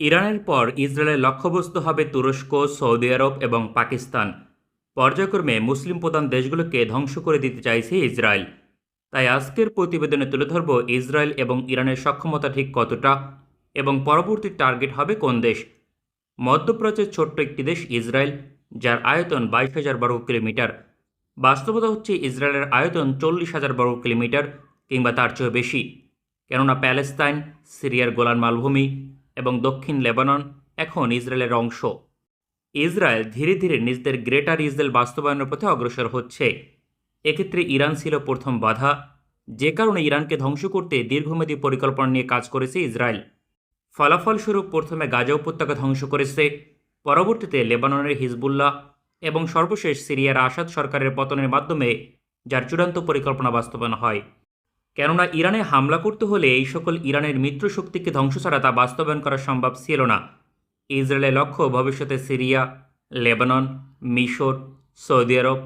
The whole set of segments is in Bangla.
ইরানের পর ইসরায়েলের লক্ষ্যবস্তু হবে তুরস্ক, সৌদি আরব এবং পাকিস্তান। পর্যায়ক্রমে মুসলিম প্রধান দেশগুলোকে ধ্বংস করে দিতে চাইছে ইসরায়েল। তাই আজকের প্রতিবেদনে তুলে ধরব ইসরায়েল এবং ইরানের সক্ষমতা ঠিক কতটা এবং পরবর্তী টার্গেট হবে কোন দেশ। মধ্যপ্রাচ্যের ছোট্ট একটি দেশ ইসরায়েল, যার আয়তন বাইশ হাজার বর্গ কিলোমিটার। বাস্তবতা হচ্ছে ইসরায়েলের আয়তন চল্লিশ হাজার বর্গ কিলোমিটার কিংবা তার চেয়েও বেশি। কেননা প্যালেস্তাইন, সিরিয়ার গোলান মালভূমি এবং দক্ষিণ লেবানন এখন ইসরায়েলের অংশ। ইসরায়েল ধীরে ধীরে নিজেদের গ্রেটার ইসরায়েল বাস্তবায়নের পথে অগ্রসর হচ্ছে। এক্ষেত্রে ইরান ছিল প্রথম বাধা। যে কারণে ইরানকে ধ্বংস করতে দীর্ঘমেয়াদী পরিকল্পনা নিয়ে কাজ করেছে ইসরায়েল। ফলাফলস্বরূপ প্রথমে গাজা উপত্যকা ধ্বংস করেছে, পরবর্তীতে লেবাননের হিজবুল্লাহ এবং সর্বশেষ সিরিয়ার আসাদ সরকারের পতনের মাধ্যমে, যার চূড়ান্ত পরিকল্পনা বাস্তবায়ন হয়। কেননা ইরানে হামলা করতে হলে এই সকল ইরানের মিত্র শক্তিকে ধ্বংস ছাড়া তা বাস্তবায়ন করা সম্ভব ছিল না। ইসরায়েলের লক্ষ্য ভবিষ্যতে সিরিয়া, লেবানন, মিশর, সৌদি আরব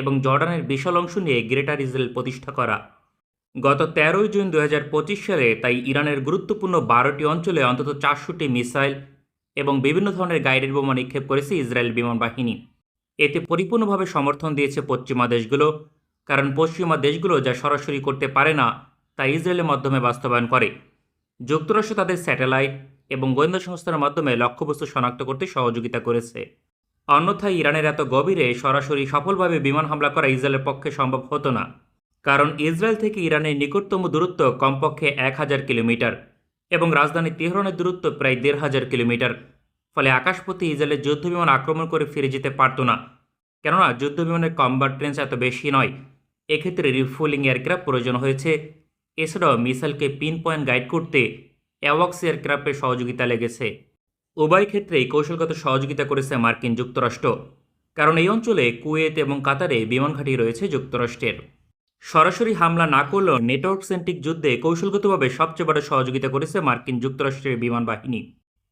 এবং জর্ডানের বিশাল অংশ নিয়ে গ্রেটার ইসরায়েল প্রতিষ্ঠা করা। গত তেরোই জুন দু হাজার পঁচিশ সালে তাই ইরানের গুরুত্বপূর্ণ বারোটি অঞ্চলে অন্তত চারশোটি মিসাইল এবং বিভিন্ন ধরনের গাইডেড বোমা নিক্ষেপ করেছে ইসরায়েল বিমান বাহিনী। এতে পরিপূর্ণভাবে সমর্থন দিয়েছে পশ্চিমা দেশগুলো, কারণ পশ্চিমা দেশগুলো যা সরাসরি করতে পারে না তা ইসরায়েলের মাধ্যমে বাস্তবায়ন করে। যুক্তরাষ্ট্র তাদের স্যাটেলাইট এবং গোয়েন্দা সংস্থার মাধ্যমে লক্ষ্যবস্তু শনাক্ত করতে সহযোগিতা করেছে। অন্যথায় ইরানের এত গভীরে সরাসরি সফলভাবে বিমান হামলা করা ইসরায়েলের পক্ষে সম্ভব হতো না, কারণ ইসরায়েল থেকে ইরানের নিকটতম দূরত্ব কমপক্ষে এক হাজার কিলোমিটার এবং রাজধানী তেহরানের দূরত্ব প্রায় দেড় হাজার কিলোমিটার, ফলে আকাশপথে ইসরায়েলের যুদ্ধবিমান আক্রমণ করে ফিরে যেতে পারত না। কেননা, যুদ্ধবিমানের কম্বাট ট্রেন্স এত বেশি নয়, এক্ষেত্রে রিফুয়েলিং এয়ারক্রাফট প্রয়োজন হয়েছে এছাড়াও মিসাইলকে পিন পয়েন্ট গাইড করতে অ্যাওয়াক্স এয়ারক্রাফটের সহযোগিতা লেগেছে। উভয় ক্ষেত্রেই কৌশলগত সহযোগিতা করেছে মার্কিন যুক্তরাষ্ট্র, কারণ এই অঞ্চলে কুয়েত এবং কাতারে বিমান ঘাঁটি রয়েছে যুক্তরাষ্ট্রের। সরাসরি হামলা না করলেও নেটওয়ার্ক সেন্ট্রিক যুদ্ধে কৌশলগতভাবে সবচেয়ে বড় সহযোগিতা করেছে মার্কিন যুক্তরাষ্ট্রের বিমান বাহিনী।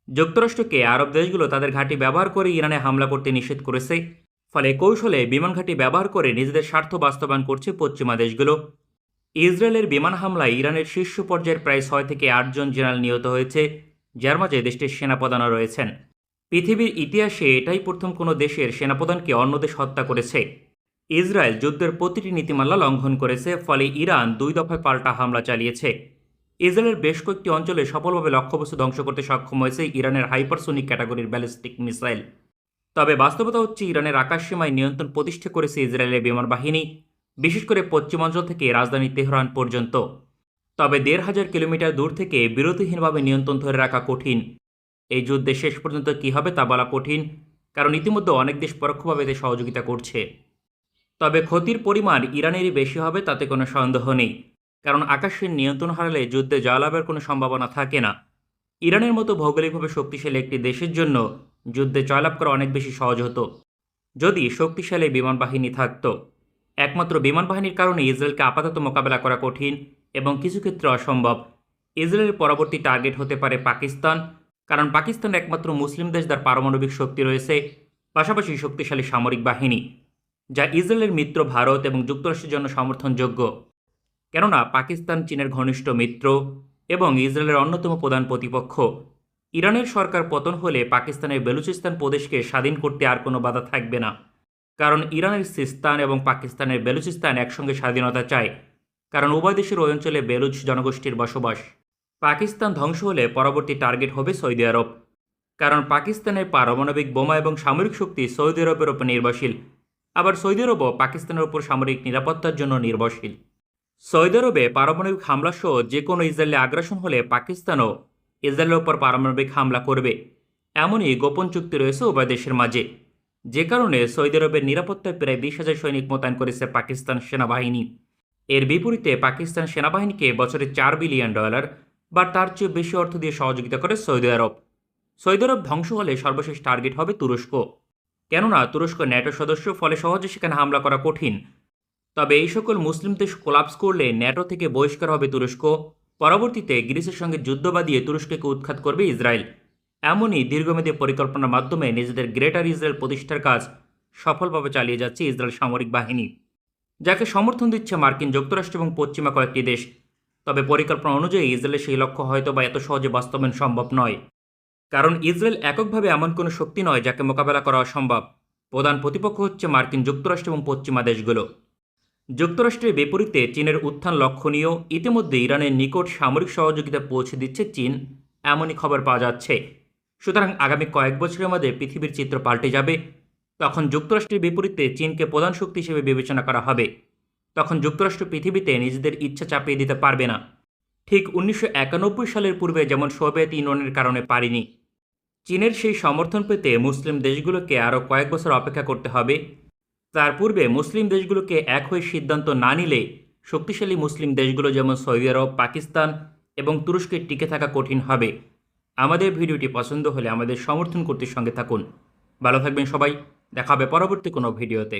যুক্তরাষ্ট্রকে আরব দেশগুলো তাদের ঘাঁটি ব্যবহার করে ইরানে হামলা করতে নিষেধ করেছে, ফলে কৌশলে বিমান ঘাঁটি ব্যবহার করে নিজেদের স্বার্থ বাস্তবায়ন করছে পশ্চিমা দেশগুলো। ইসরায়েলের বিমান হামলায় ইরানের শীর্ষ পর্যায়ের প্রায় ছয় থেকে আটজন জেনারেল নিহত হয়েছে, যার মাঝে দেশটির সেনাপ্রধানও রয়েছেন। পৃথিবীর ইতিহাসে এটাই প্রথম কোনো দেশের সেনাপ্রধানকে অন্য দেশ হত্যা করেছে। ইসরায়েল যুদ্ধের প্রতিটি নীতিমালা লঙ্ঘন করেছে, ফলে ইরান দুই দফায় পাল্টা হামলা চালিয়েছে। ইসরায়েলের বেশ কয়েকটি অঞ্চলে সফলভাবে লক্ষ্যবস্তু ধ্বংস করতে সক্ষম হয়েছে ইরানের হাইপারসোনিক ক্যাটাগরির ব্যালিস্টিক মিসাইল। তবে বাস্তবতা হচ্ছে, ইরানের আকাশসীমায় নিয়ন্ত্রণ প্রতিষ্ঠা করেছে ইসরায়েলের বিমান বাহিনী। বিশেষ করে পশ্চিমাঞ্চল থেকে রাজধানী তেহরান পর্যন্ত। তবে দেড় হাজার কিলোমিটার দূর থেকে বিরতিহীনভাবে নিয়ন্ত্রণ ধরে রাখা কঠিন। এই যুদ্ধে শেষ পর্যন্ত কী হবে তা বলা কঠিন, কারণ ইতিমধ্যে অনেক দেশ পরোক্ষভাবে এতে সহযোগিতা করছে। তবে ক্ষতির পরিমাণ ইরানেরই বেশি হবে তাতে কোনো সন্দেহ নেই, কারণ আকাশের নিয়ন্ত্রণ হারালে যুদ্ধে জয়লাভের কোনো সম্ভাবনা থাকে না। ইরানের মতো ভৌগোলিকভাবে শক্তিশালী একটি দেশের জন্য যুদ্ধে জয়লাভ করা অনেক বেশি সহজ হতো, যদি শক্তিশালী বিমান বাহিনী থাকত। একমাত্র বিমান বাহিনীর কারণে ইসরায়েলকে আপাতত মোকাবেলা করা কঠিন এবং কিছু ক্ষেত্রে অসম্ভব। ইসরায়েলের পরবর্তী টার্গেট হতে পারে পাকিস্তান, কারণ পাকিস্তান একমাত্র মুসলিম দেশ যার পারমাণবিক শক্তি রয়েছে, পাশাপাশি শক্তিশালী সামরিক বাহিনী, যা ইসরায়েলের মিত্র ভারত এবং যুক্তরাষ্ট্রের জন্য সমর্থনযোগ্য। কেননা পাকিস্তান চীনের ঘনিষ্ঠ মিত্র এবং ইসরায়েলের অন্যতম প্রধান প্রতিপক্ষ। ইরানের সরকার পতন হলে পাকিস্তানের বেলুচিস্তান প্রদেশকে স্বাধীন করতে আর কোনো বাধা থাকবে না। কারণ ইরানের সিস্তান এবং পাকিস্তানের বেলুচিস্তান একসঙ্গে স্বাধীনতা চায়, কারণ উভয় দেশের ওই অঞ্চলে বেলুচ জনগোষ্ঠীর বসবাস। পাকিস্তান ধ্বংস হলে পরবর্তী টার্গেট হবে সৌদি আরব, কারণ পাকিস্তানের পারমাণবিক বোমা এবং সামরিক শক্তি সৌদি আরবের ওপর নির্ভরশীল, আবার সৌদি আরবও পাকিস্তানের ওপর সামরিক নিরাপত্তার জন্য নির্ভরশীল। সৌদি আরবে পারমাণবিক হামলা সহ যে কোনো ইসরায়েলি আগ্রাসন হলে পাকিস্তানও ইসরায়েলের ওপর পারমাণবিক হামলা করবে, এমনই গোপন চুক্তি রয়েছে উভয় দেশের মাঝে। যে কারণে সৌদি আরবের নিরাপত্তায় প্রায় বিশ হাজার সৈনিক মোতায়েন করেছে পাকিস্তান সেনাবাহিনী। এর বিপরীতে পাকিস্তান সেনাবাহিনীকে বছরে চার বিলিয়ন ডলার বা তার চেয়ে বেশি অর্থ দিয়ে সহযোগিতা করে সৌদি আরব। সৌদি আরব ধ্বংস হলে সর্বশেষ টার্গেট হবে তুরস্ক। কেননা তুরস্ক ন্যাটো সদস্য, ফলে সহজে সেখানে হামলা করা কঠিন। তবে এই সকল মুসলিম দেশ কোলাপস করলে ন্যাটো থেকে বহিষ্কার হবে তুরস্ক। পরবর্তীতে গ্রিসের সঙ্গে যুদ্ধ বাদিয়ে তুরস্ককে উৎখাত করবে ইসরায়েল। এমনই দীর্ঘমেয়াদী পরিকল্পনার মাধ্যমে নিজেদের গ্রেটার ইসরায়েল প্রতিষ্ঠার কাজ সফলভাবে চালিয়ে যাচ্ছে ইসরায়েল সামরিক বাহিনী, যাকে সমর্থন দিচ্ছে মার্কিন যুক্তরাষ্ট্র এবং পশ্চিমা কয়েকটি দেশ। তবে পরিকল্পনা অনুযায়ী ইসরায়েলের সেই লক্ষ্য হয়তো বা এত সহজে বাস্তবায়ন সম্ভব নয়। কারণ ইসরায়েল এককভাবে এমন কোনো শক্তি নয় যাকে মোকাবেলা করা অসম্ভব। প্রধান প্রতিপক্ষ হচ্ছে মার্কিন যুক্তরাষ্ট্র এবং পশ্চিমা দেশগুলো। যুক্তরাষ্ট্রের বিপরীতে চীনের উত্থান লক্ষণীয়। ইতিমধ্যে ইরানের নিকট সামরিক সহযোগিতা পৌঁছে দিচ্ছে চীন। এমনই খবর পাওয়া যাচ্ছে। সুতরাং আগামী কয়েক বছরের মধ্যে পৃথিবীর চিত্র পাল্টে যাবে। তখন যুক্তরাষ্ট্রের বিপরীতে চীনকে প্রধান শক্তি হিসেবে বিবেচনা করা হবে। তখন যুক্তরাষ্ট্র পৃথিবীতে নিজেদের ইচ্ছা চাপিয়ে দিতে পারবে না। ঠিক উনিশশো একানব্বই সালের পূর্বে যেমন সোভিয়েত ইউনিয়নের কারণে পারেনি। চীনের সেই সমর্থন পেতে মুসলিম দেশগুলোকে আরও কয়েক বছর অপেক্ষা করতে হবে। তার পূর্বে মুসলিম দেশগুলোকে এক হয়ে সিদ্ধান্ত না নিলে শক্তিশালী মুসলিম দেশগুলো যেমন সৌদি আরব, পাকিস্তান এবং তুরস্কে টিকে থাকা কঠিন হবে। আমাদের ভিডিওটি পছন্দ হলে আমাদের সমর্থন করতে সঙ্গে থাকুন। ভালো থাকবেন সবাই। দেখাবে পরবর্তী কোনো ভিডিওতে।